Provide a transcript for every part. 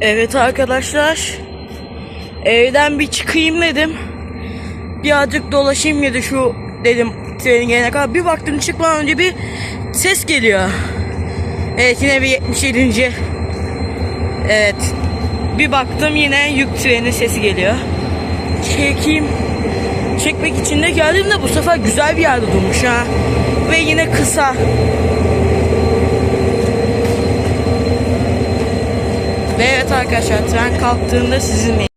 Evet arkadaşlar. Evden bir çıkayım dedim. Birazcık dolaşayım da şu dedim trenin gelene kadar. Bir baktım çıkmadan önce bir ses geliyor. Evet yine bir 77. Evet. Bir baktım yine yük treni sesi geliyor. Çekeyim. Çekmek için de geldim de bu sefer güzel bir yerde durmuş ha. Ve yine kısa. Arkadaşlar tren kalktığında sizinle.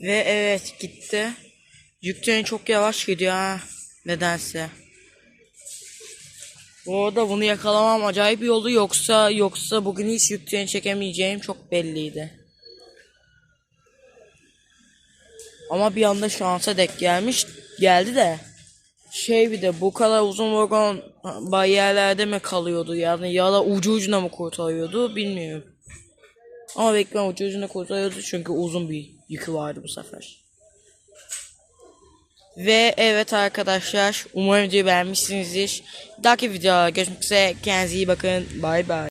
Ve evet gitti. Yük treni çok yavaş gidiyor ha. Nedense. Bu arada bunu yakalamam acayip iyi oldu yoksa yoksa bugün hiç yük treni çekemeyeceğim çok belliydi. Ama bir anda şansa dek gelmiş geldi de şey bir de bu kadar uzun vagon bariyerlerde mi kalıyordu yani ya da ucu ucuna mı kurtarıyordu bilmiyorum. Ama beklemem ucu ucuna kurtarıyordu çünkü uzun bir yükü vardı bu sefer. Ve evet arkadaşlar umarım videoyu beğenmişsinizdir. Bir dahaki videoda görüşmek üzere. Kendinize iyi bakın. Bay bay.